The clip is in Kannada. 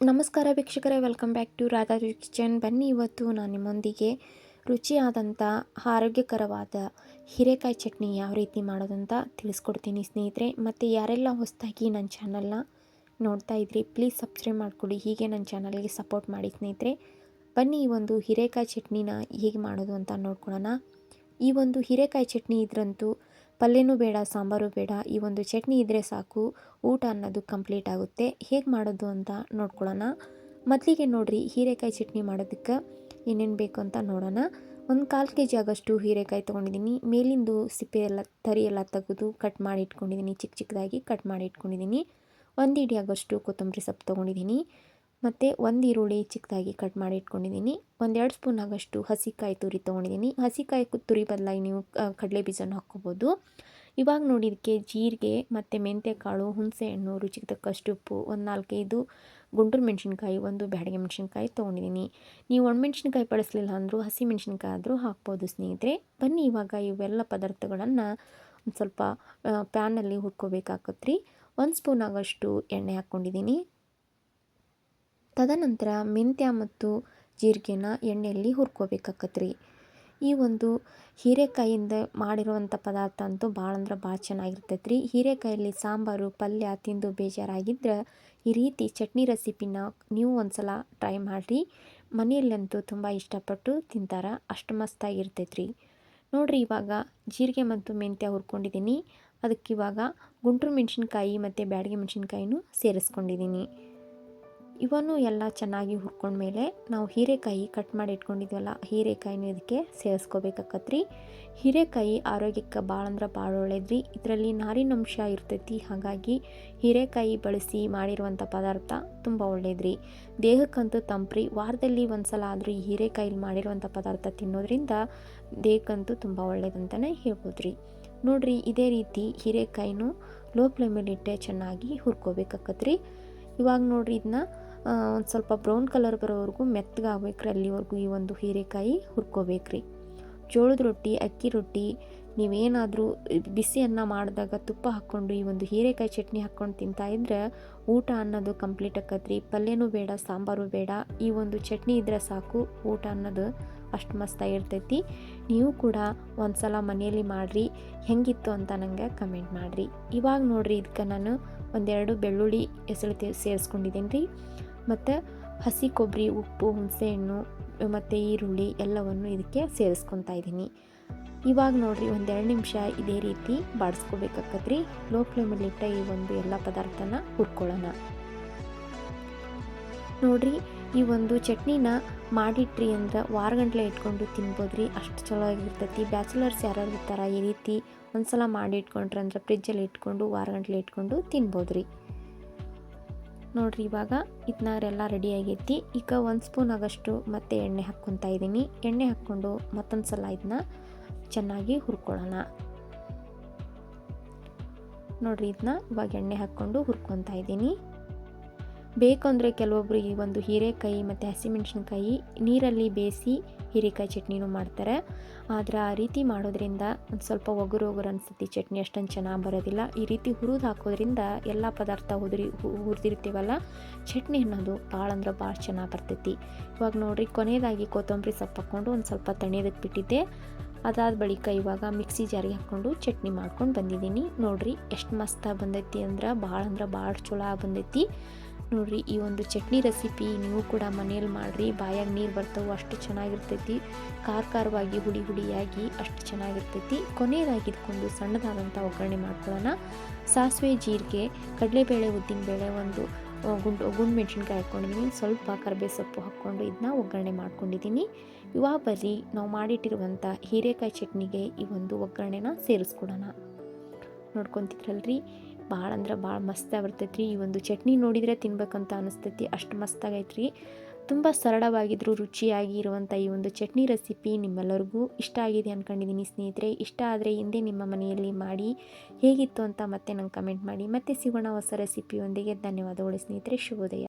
ನಮಸ್ಕಾರ ವೀಕ್ಷಕರೇ welcome back to Radha kitchen ಬನ್ನಿ, ಇವತ್ತು ನಾನು ನಿಮ್ಮೊಂದಿಗೆ ರುಚಿಯಾದಂಥ ಆರೋಗ್ಯಕರವಾದ ಹೀರೆಕಾಯಿ ಚಟ್ನಿ ಯಾವ ರೀತಿ ಮಾಡೋದಂತ ತಿಳಿಸ್ಕೊಡ್ತೀನಿ ಸ್ನೇಹಿತರೆ. ಮತ್ತು ಯಾರೆಲ್ಲ ಹೊಸದಾಗಿ ನನ್ನ ಚಾನಲ್ನ ನೋಡ್ತಾ ಇದ್ರಿ ಪ್ಲೀಸ್ ಸಬ್ಸ್ಕ್ರೈಬ್ ಮಾಡಿಕೊಡಿ. ಹೀಗೆ ನನ್ನ ಚಾನಲ್ಗೆ ಸಪೋರ್ಟ್ ಮಾಡಿ ಸ್ನೇಹಿತರೆ. ಬನ್ನಿ, ಈ ಒಂದು ಹೀರೆಕಾಯಿ ಚಟ್ನಿನ ಹೇಗೆ ಮಾಡೋದು ಅಂತ ನೋಡ್ಕೊಳ್ಳೋಣ ಈ ಒಂದು ಹೀರೆಕಾಯಿ ಚಟ್ನಿ ಇದ್ರಂತೂ ಪಲ್ಯನೂ ಬೇಡ, ಸಾಂಬಾರು ಬೇಡ, ಈ ಒಂದು ಚಟ್ನಿ ಇದ್ದರೆ ಸಾಕು. ಊಟ ಅನ್ನೋದು ಕಂಪ್ಲೀಟ್ ಆಗುತ್ತೆ. ಹೇಗೆ ಮಾಡೋದು ಅಂತ ನೋಡ್ಕೊಳ್ಳೋಣ. ಮೊದಲಿಗೆ ನೋಡಿರಿ, ಹೀರೆಕಾಯಿ ಚಟ್ನಿ ಮಾಡೋದಕ್ಕೆ ಏನೇನು ಬೇಕು ಅಂತ ನೋಡೋಣ. ಒಂದು ಕಾಲು ಕೆ ಜಿ ಆಗೋಷ್ಟು ಹೀರೆಕಾಯಿ ತೊಗೊಂಡಿದ್ದೀನಿ. ಮೇಲಿಂದು ಸಿಪ್ಪೆ ಎಲ್ಲ, ತರಿ ಎಲ್ಲ ತೆಗೆದು ಕಟ್ ಮಾಡಿ ಇಟ್ಕೊಂಡಿದ್ದೀನಿ. ಚಿಕ್ಕ ಚಿಕ್ಕದಾಗಿ ಕಟ್ ಮಾಡಿ ಇಟ್ಕೊಂಡಿದ್ದೀನಿ. ಒಂದು ಇಡಿ ಆಗೋಷ್ಟು ಕೊತ್ತಂಬರಿ ಸೊಪ್ಪು ತೊಗೊಂಡಿದ್ದೀನಿ. ಮತ್ತು ಒಂದು ಈರುಳ್ಳಿ ಚಿಕ್ಕದಾಗಿ ಕಟ್ ಮಾಡಿ ಇಟ್ಕೊಂಡಿದ್ದೀನಿ. ಒಂದೆರಡು ಸ್ಪೂನ್ ಆಗೋಷ್ಟು ಹಸಿಕಾಯಿ ತುರಿ ತೊಗೊಂಡಿದ್ದೀನಿ. ಹಸಿಕಾಯಿ ತುರಿ ಬದಲಾಗಿ ನೀವು ಕಡಲೆ ಬೀಜನ ಹಾಕ್ಕೋಬೋದು. ಇವಾಗ ನೋಡಿ ಇದಕ್ಕೆ ಜೀರಿಗೆ ಮತ್ತು ಮೆಂತ್ಯಕಾಳು ಹುಣಸೆಹಣ್ಣು ರುಚಿಗೆ ತಕ್ಕಷ್ಟು ಉಪ್ಪು, ಒಂದು ನಾಲ್ಕೈದು ಗುಂಟೂರು ಮೆಣಸಿನ್ಕಾಯಿ, ಒಂದು ಬ್ಯಾಡಿಗೆ ಮೆಣಸಿನ್ಕಾಯಿ ತೊಗೊಂಡಿದ್ದೀನಿ. ನೀವು ಒಣಮೆಣ್ಸಿನ್ಕಾಯಿ ಬಳಸಲಿಲ್ಲ ಅಂದರೂ, ಹಸಿ ಮೆಣಸಿನ್ಕಾಯಿ ಆದರೂ ಹಾಕ್ಬೋದು ಸ್ನೇಹಿತರೆ. ಬನ್ನಿ ಇವಾಗ ಇವೆಲ್ಲ ಪದಾರ್ಥಗಳನ್ನು ಒಂದು ಸ್ವಲ್ಪ ಪ್ಯಾನಲ್ಲಿ ಹುರ್ಕೋಬೇಕಾಗತ್ತೆ ಒಂದು ಸ್ಪೂನ್ ಆಗಷ್ಟು ಎಣ್ಣೆ ಹಾಕ್ಕೊಂಡಿದ್ದೀನಿ. ತದನಂತರ ಮೆಂತ್ಯ ಮತ್ತು ಜೀರಿಗೆನ ಎಣ್ಣೆಯಲ್ಲಿ ಹುರ್ಕೋಬೇಕಾಕತ್ರಿ. ಈ ಒಂದು ಹೀರೆಕಾಯಿಂದ ಮಾಡಿರುವಂಥ ಪದಾರ್ಥ ಅಂತೂ ಭಾಳ ಅಂದ್ರೆ ಭಾಳ ಚೆನ್ನಾಗಿರ್ತೈತೆ ರೀ ಹೀರೆಕಾಯಲ್ಲಿ ಸಾಂಬಾರು, ಪಲ್ಯ, ತಿಂದು ಬೇಜಾರಾಗಿದ್ರೆ ಈ ರೀತಿ ಚಟ್ನಿ ರೆಸಿಪಿನ ನೀವು ಒಂದು ಸಲ ಟ್ರೈ ಮಾಡಿರಿ. ಮನೆಯಲ್ಲಂತೂ ತುಂಬ ಇಷ್ಟಪಟ್ಟು ತಿಂತಾರೆ, ಅಷ್ಟು ಮಸ್ತಾಗಿರ್ತೈತೆ ರೀ ನೋಡಿರಿ ಇವಾಗ ಜೀರಿಗೆ ಮತ್ತು ಮೆಂತ್ಯ ಹುರ್ಕೊಂಡಿದ್ದೀನಿ. ಅದಕ್ಕೆ ಇವಾಗ ಗುಂಟೂರು ಮೆಣಸಿನ್ಕಾಯಿ ಮತ್ತು ಬ್ಯಾಡಿಗೆ ಮೆಣಸಿನ್ಕಾಯಿನೂ ಸೇರಿಸ್ಕೊಂಡಿದ್ದೀನಿ. ಇವನ್ನು ಎಲ್ಲ ಚೆನ್ನಾಗಿ ಹುರ್ಕೊಂಡ್ಮೇಲೆ ನಾವು ಹೀರೆಕಾಯಿ ಕಟ್ ಮಾಡಿ ಇಟ್ಕೊಂಡಿದ್ವಲ್ಲ, ಹೀರೆಕಾಯಿನೂ ಇದಕ್ಕೆ ಸೇರಿಸ್ಕೋಬೇಕಾಕತ್ರಿ. ಹೀರೆಕಾಯಿ ಆರೋಗ್ಯಕ್ಕೆ ಭಾಳ ಅಂದ್ರೆ ಭಾಳ ಒಳ್ಳೇದ್ರಿ. ಇದರಲ್ಲಿ ನಾರಿನಂಶ ಇರ್ತೈತಿ, ಹಾಗಾಗಿ ಹೀರೆಕಾಯಿ ಬಳಸಿ ಮಾಡಿರುವಂಥ ಪದಾರ್ಥ ತುಂಬ ಒಳ್ಳೇದ್ರಿ. ದೇಹಕ್ಕಂತೂ ತಂಪ್ರಿ. ವಾರದಲ್ಲಿ ಒಂದು ಸಲ ಆದರೂ ಈ ಹೀರೆಕಾಯಿಲಿ ಮಾಡಿರುವಂಥ ಪದಾರ್ಥ ತಿನ್ನೋದ್ರಿಂದ ದೇಹಕ್ಕಂತೂ ತುಂಬ ಒಳ್ಳೇದಂತಲೇ ಹೇಳ್ಬೋದು ರೀ ನೋಡಿರಿ, ಇದೇ ರೀತಿ ಹೀರೆಕಾಯಿನೂ ಲೋ ಫ್ಲೇಮಲ್ಲಿಟ್ಟೆ ಚೆನ್ನಾಗಿ ಹುರ್ಕೋಬೇಕಾಕತ್ರಿ. ಇವಾಗ ನೋಡ್ರಿ ಇದನ್ನ ಒಂದು ಸ್ವಲ್ಪ ಬ್ರೌನ್ ಕಲರ್ ಬರೋವರೆಗೂ ಮೆತ್ತಗೆ ಆಗ್ಬೇಕ್ರಿ ಅಲ್ಲಿವರೆಗೂ ಈ ಒಂದು ಹೀರೆಕಾಯಿ ಹುರ್ಕೋಬೇಕ್ರಿ. ಜೋಳದ ರೊಟ್ಟಿ, ಅಕ್ಕಿ ರೊಟ್ಟಿ, ನೀವೇನಾದರೂ ಬಿಸಿ ಅನ್ನ ಮಾಡಿದಾಗ ತುಪ್ಪ ಹಾಕ್ಕೊಂಡು ಈ ಒಂದು ಹೀರೆಕಾಯಿ ಚಟ್ನಿ ಹಾಕ್ಕೊಂಡು ತಿಂತಾ ಇದ್ರೆ ಊಟ ಅನ್ನೋದು ಕಂಪ್ಲೀಟ್ ಆಕತ್ರಿ. ಪಲ್ಯನೂ ಬೇಡ, ಸಾಂಬಾರು ಬೇಡ, ಈ ಒಂದು ಚಟ್ನಿ ಇದ್ರೆ ಸಾಕು, ಊಟ ಅನ್ನೋದು ಅಷ್ಟು ಮಸ್ತಾಗಿರ್ತೈತಿ ನೀವು ಕೂಡ ಒಂದು ಸಲ ಮನೆಯಲ್ಲಿ ಮಾಡಿರಿ, ಹೆಂಗಿತ್ತು ಅಂತ ನನಗೆ ಕಮೆಂಟ್ ಮಾಡಿರಿ. ಇವಾಗ ನೋಡಿರಿ ಇದಕ್ಕೆ ನಾನು ಒಂದೆರಡು ಬೆಳ್ಳುಳ್ಳಿ ಹೆಸರು ಸೇರಿಸ್ಕೊಂಡಿದ್ದೀನಿ ರೀ ಮತ್ತು ಹಸಿ ಕೊಬ್ಬರಿ, ಉಪ್ಪು, ಹುಣಸೆಹಣ್ಣು, ಮತ್ತು ಈರುಳ್ಳಿ ಎಲ್ಲವನ್ನು ಇದಕ್ಕೆ ಸೇರಿಸ್ಕೊತಾ ಇದ್ದೀನಿ. ಇವಾಗ ನೋಡಿರಿ ಒಂದೆರಡು ನಿಮಿಷ ಇದೇ ರೀತಿ ಬಾಡಿಸ್ಕೋಬೇಕಾಗತ್ರಿ ಲೋ ಫ್ಲೇಮಲ್ಲಿಟ್ಟ ಈ ಒಂದು ಎಲ್ಲ ಪದಾರ್ಥನ ಹುರ್ಕೊಳ್ಳೋಣ. ನೋಡಿರಿ ಈ ಒಂದು ಚಟ್ನಿನ ಮಾಡಿಟ್ರಿ ಅಂದ್ರೆ ವಾರಗಂಟ್ಲೆ ಇಟ್ಕೊಂಡು ತಿನ್ಬೋದ್ರಿ. ಅಷ್ಟು ಚಲೋ ಆಗಿರ್ತೈತಿ ಬ್ಯಾಚುಲರ್ಸ್ ಯಾರು ಇರ್ತಾರೆ ಈ ರೀತಿ ಒಂದು ಸಲ ಮಾಡಿ ಇಟ್ಕೊಂಡ್ರೆ ಅಂದ್ರೆ ಫ್ರಿಜ್ಜಲ್ಲಿ ಇಟ್ಕೊಂಡು ವಾರಗಂಟ್ಲೆ ಇಟ್ಕೊಂಡು ತಿನ್ಬೋದ್ರಿ. ನೋಡಿರಿ ಇವಾಗ ಇದನ್ನೆಲ್ಲ ರೆಡಿ ಆಗೈತಿ. ಈಗ ಒಂದು ಸ್ಪೂನ್ ಆಗಷ್ಟು ಮತ್ತೆ ಎಣ್ಣೆ ಹಾಕ್ಕೊತಾ ಇದ್ದೀನಿ. ಎಣ್ಣೆ ಹಾಕ್ಕೊಂಡು ಮತ್ತೊಂದು ಸಲ ಇದನ್ನ ಚೆನ್ನಾಗಿ ಹುರ್ಕೊಳ್ಳೋಣ. ನೋಡಿರಿ ಇದನ್ನ ಇವಾಗ ಎಣ್ಣೆ ಹಾಕ್ಕೊಂಡು ಹುರ್ಕೊತಾ ಇದ್ದೀನಿ. ಬೇಕು ಅಂದರೆ ಈ ಒಂದು ಹೀರೆಕಾಯಿ ಮತ್ತು ಹಸಿಮೆಣಸಿನ್ಕಾಯಿ ನೀರಲ್ಲಿ ಬೇಯಿಸಿ ಹೀರೆಕಾಯಿ ಚಟ್ನಿನೂ ಮಾಡ್ತಾರೆ. ಆದರೆ ಆ ರೀತಿ ಮಾಡೋದ್ರಿಂದ ಒಂದು ಸ್ವಲ್ಪ ಒಗರು ಒಗರು ಅನಿಸುತ್ತೆ ಚಟ್ನಿ ಅಷ್ಟೊಂದು ಚೆನ್ನಾಗಿ ಬರೋದಿಲ್ಲ. ಈ ರೀತಿ ಹುರಿದು ಹಾಕೋದ್ರಿಂದ ಎಲ್ಲ ಪದಾರ್ಥ ಹುದುರಿ ಹುರಿದಿರ್ತೀವಲ್ಲ, ಚಟ್ನಿ ಅನ್ನೋದು ಭಾಳ ಅಂದ್ರೆ ಭಾಳ ಚೆನ್ನಾಗಿ ಬರ್ತೈತಿ. ಇವಾಗ ನೋಡಿರಿ ಕೊನೆಯದಾಗಿ ಕೊತ್ತಂಬರಿ ಸೊಪ್ಪು ಹಾಕ್ಕೊಂಡು ಒಂದು ಸ್ವಲ್ಪ ತಣಿಯೋದಕ್ಕೆ ಬಿಟ್ಟಿದ್ದೆ ಅದಾದ ಬಳಿಕ ಇವಾಗ ಮಿಕ್ಸಿ ಜಾರಿಗೆ ಹಾಕ್ಕೊಂಡು ಚಟ್ನಿ ಮಾಡ್ಕೊಂಡು ಬಂದಿದ್ದೀನಿ. ನೋಡಿರಿ ಎಷ್ಟು ಮಸ್ತಾಗಿ ಬಂದೈತಿ ಅಂದ್ರೆ ಭಾಳ ಅಂದ್ರೆ ಭಾಳ ಚಲೋ ಬಂದೈತಿ. ನೋಡಿರಿ. ಈ ಒಂದು ಚಟ್ನಿ ರೆಸಿಪಿ ನೀವು ಕೂಡ ಮನೆಯಲ್ಲಿ ಮಾಡಿರಿ. ಬಾಯಾಗ ನೀರು ಬರ್ತವೆ ಅಷ್ಟು ಚೆನ್ನಾಗಿರ್ತೈತಿ. ಖಾರ ಖಾರವಾಗಿ, ಹುಡಿ ಹುಡಿಯಾಗಿ ಅಷ್ಟು ಚೆನ್ನಾಗಿರ್ತೈತಿ. ಕೊನೆಯದಾಗಿ ಇದ್ಕೊಂಡು ಸಣ್ಣದಾದಂಥ ಒಗ್ಗರಣೆ ಮಾಡ್ಕೊಳ್ಳೋಣ. ಸಾಸಿವೆ, ಜೀರಿಗೆ, ಕಡಲೆಬೇಳೆ, ಉದ್ದಿನಬೇಳೆ ಒಂದು ಗುಂಡು ಗುಂಡು ಮೆಣಸಿನ್ಕಾಯಿ ಹಾಕ್ಕೊಂಡಿದ್ದೀನಿ ಸ್ವಲ್ಪ ಕರಿಬೇ ಸೊಪ್ಪು ಹಾಕ್ಕೊಂಡು ಇದನ್ನ ಒಗ್ಗರಣೆ ಮಾಡ್ಕೊಂಡಿದ್ದೀನಿ ಇವಾಗ ಬರ್ರಿ, ನಾವು ಮಾಡಿಟ್ಟಿರುವಂಥ ಹೀರೆಕಾಯಿ ಚಟ್ನಿಗೆ ಈ ಒಂದು ಒಗ್ಗರಣೆನ ಸೇರಿಸ್ಕೊಡೋಣ. ನೋಡ್ಕೊತಿದ್ರಲ್ರಿ? ಭಾಳ ಅಂದ್ರೆ ಭಾಳ ಮಸ್ತಾಗಿ ರೀ ಈ ಒಂದು ಚಟ್ನಿ ನೋಡಿದರೆ ತಿನ್ಬೇಕಂತ ಅನಿಸ್ತೈತಿ. ಅಷ್ಟು ಮಸ್ತಾಗೈತೆ ರೀ ತುಂಬ ಸರಳವಾಗಿದ್ರು ರುಚಿಯಾಗಿ ಇರುವಂಥ ಈ ಒಂದು ಚಟ್ನಿ ರೆಸಿಪಿ ನಿಮ್ಮೆಲ್ಲರಿಗೂ ಇಷ್ಟ ಆಗಿದೆ ಅಂದ್ಕೊಂಡಿದ್ದೀನಿ ಸ್ನೇಹಿತರೆ. ಇಷ್ಟ ಆದರೆ ಹಿಂದೆ ನಿಮ್ಮ ಮನೆಯಲ್ಲಿ ಮಾಡಿ ಹೇಗಿತ್ತು ಅಂತ ಮತ್ತೆ ನಂಗೆ ಕಮೆಂಟ್ ಮಾಡಿ. ಮತ್ತೆ ಸಿಗೋಣ ಹೊಸ ರೆಸಿಪಿಯೊಂದಿಗೆ. ಧನ್ಯವಾದಗಳು ಸ್ನೇಹಿತರೆ. ಶುಭೋದಯ.